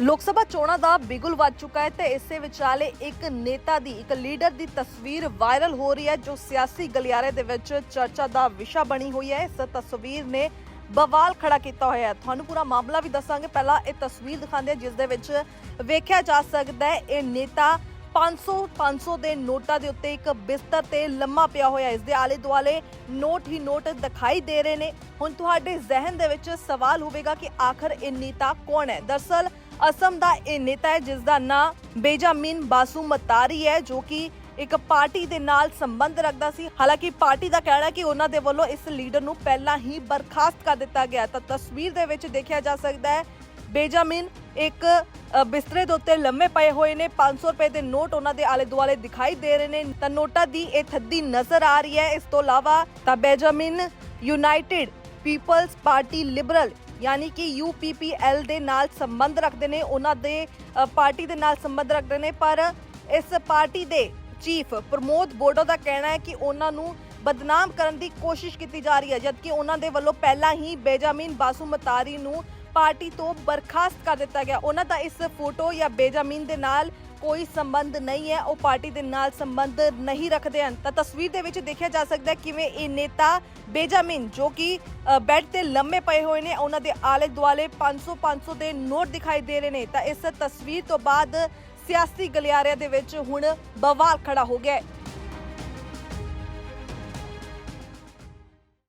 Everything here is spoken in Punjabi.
ਲੋਕ ਸਭਾ ਚੋਣਾਂ ਦਾ ਬਿਗੁਲ ਵੱਜ ਚੁੱਕਾ ਹੈ ਤੇ ਇਸੇ ਵਿਚਾਲੇ ਇੱਕ ਨੇਤਾ ਦੀ, ਇੱਕ ਲੀਡਰ ਦੀ ਤਸਵੀਰ ਵਾਇਰਲ ਹੋ ਰਹੀ ਹੈ, ਜੋ ਸਿਆਸੀ ਗਲਿਆਰੇ ਦੇ ਵਿੱਚ ਚਰਚਾ ਦਾ ਵਿਸ਼ਾ ਬਣੀ ਹੋਈ ਹੈ। ਇਸ ਤਸਵੀਰ ਨੇ ਬਵਾਲ ਖੜਾ ਕੀਤਾ ਹੋਇਆ ਹੈ। ਤੁਹਾਨੂੰ ਪੂਰਾ ਮਾਮਲਾ ਵੀ ਦੱਸਾਂਗੇ। ਪਹਿਲਾਂ ਇਹ ਤਸਵੀਰ ਦਿਖਾਉਂਦੇ ਹਾਂ, ਜਿਸ ਦੇ ਵਿੱਚ ਵੇਖਿਆ ਜਾ ਸਕਦਾ ਹੈ, ਇਹ ਨੇਤਾ 500 500 ਦੇ ਨੋਟਾਂ ਦੇ ਉੱਤੇ ਇੱਕ ਬਿਸਤਰ ਤੇ ਲੰਮਾ ਪਿਆ ਹੋਇਆ ਹੈ। ਇਸ ਦੇ ਆਲੇ ਦੁਆਲੇ ਨੋਟ ਹੀ ਨੋਟ ਦਿਖਾਈ ਦੇ ਰਹੇ ਨੇ। ਹੁਣ ਤੁਹਾਡੇ ਜ਼ਿਹਨ ਦੇ ਵਿੱਚ ਸਵਾਲ ਹੋਵੇਗਾ ਕਿ ਆਖਰ ਇਹ ਨੇਤਾ ਕੌਣ ਹੈ? ਦਰਸਲ ਅਸਮ ਦਾ ਇਹ ਨੇਤਾ ਹੈ, ਜਿਸ ਦਾ ਨਾਮ ਬੇਜਾਮਿਨ ਬਾਸੂ ਮਤਾਰੀ ਹੈ, ਜੋ ਕਿ ਇੱਕ ਪਾਰਟੀ ਦੇ ਨਾਲ ਸੰਬੰਧ ਰੱਖਦਾ ਸੀ। ਹਾਲਾਂਕਿ ਪਾਰਟੀ ਦਾ ਕਹਿਣਾ ਕਿ ਉਹਨਾਂ ਦੇ ਵੱਲੋਂ ਇਸ ਲੀਡਰ ਨੂੰ ਪਹਿਲਾਂ ਹੀ ਬਰਖਾਸਤ ਕਰ ਦਿੱਤਾ ਗਿਆ ਤਾਂ ਤਸਵੀਰ ਦੇ ਵਿੱਚ ਦੇਖਿਆ ਜਾ ਸਕਦਾ ਹੈ, ਬੇਜਾਮਿਨ ਇੱਕ ਬਿਸਤਰੇ ਦੇ ਉੱਤੇ ਲੰਮੇ ਪਏ ਹੋਏ ਨੇ। 500 ਰੁਪਏ ਦੇ ਨੋਟ ਉਹਨਾਂ ਦੇ ਆਲੇ ਦੁਆਲੇ ਦਿਖਾਈ ਦੇ ਰਹੇ ਨੇ। ਤਾਂ ਨੋਟਾਂ ਦੀ ਇਹ ਥੱਦੀ ਨਜ਼ਰ ਆ ਰਹੀ ਹੈ। ਇਸ ਤੋਂ ਇਲਾਵਾ ਤਾਂ ਬੇਜਾਮਿਨ ਯੂਨਾਈਟਿਡ ਪੀਪਲਸ ਪਾਰਟੀ ਲਿਬਰਲ ਯਾਨੀ ਕਿ UPPL ਦੇ ਨਾਲ ਸੰਬੰਧ ਰੱਖਦੇ ਨੇ, ਉਹਨਾਂ ਦੇ ਪਾਰਟੀ ਦੇ ਨਾਲ ਸੰਬੰਧ ਰੱਖਦੇ ਨੇ, ਪਰ ਇਸ ਪਾਰਟੀ ਦੇ ਚੀਫ ਪ੍ਰਮੋਦ ਬੋਡੋ ਦਾ ਕਹਿਣਾ ਹੈ ਕਿ ਉਹਨਾਂ ਨੂੰ ਬਦਨਾਮ ਕਰਨ ਦੀ ਕੋਸ਼ਿਸ਼ ਕੀਤੀ ਜਾ ਰਹੀ ਹੈ, ਜਦਕਿ ਉਹਨਾਂ ਦੇ ਵੱਲੋਂ ਪਹਿਲਾਂ ਹੀ ਬੇਜਾਮਿਨ ਬਾਸੂਮਤਾਰੀ ਨੂੰ ਪਾਰਟੀ ਤੋਂ ਬਰਖਾਸਤ ਕਰ ਦਿੱਤਾ ਗਿਆ। ਉਹਨਾਂ ਦਾ ਇਸ ਫੋਟੋ ਜਾਂ ਬੇਜਾਮੀਨ ਦੇ ਨਾਲ ਕੋਈ ਸੰਬੰਧ ਨਹੀਂ ਹੈ ਉਹ ਪਾਰਟੀ ਦੇ ਨਾਲ ਸੰਬੰਧ ਨਹੀਂ ਰੱਖਦੇ ਹਨ। ਤਾਂ ਤਸਵੀਰ ਦੇ ਵਿੱਚ ਦੇਖਿਆ ਜਾ ਸਕਦਾ ਹੈ ਕਿਵੇਂ ਇਹ ਨੇਤਾ ਬੇਜਾਮਿਨ ਜੋ ਕਿ ਅ, ਬੈੱਡ ਤੇ ਲੰਮੇ ਪਏ ਹੋਏ ਨੇ ਉਹਨਾਂ ਦੇ ਆਲੇ ਦੁਆਲੇ 500 500 ਦੇ ਨੋਟ ਦਿਖਾਈ ਦੇ ਰਹੇ ਨੇ। ਤਾਂ ਇਸ ਤਸਵੀਰ ਤੋਂ ਬਾਅਦ ਸਿਆਸੀ ਗਲਿਆਰਿਆਂ ਦੇ ਵਿੱਚ ਹੁਣ ਬਵਾਲ ਖੜਾ ਹੋ ਗਿਆ ਹੈ।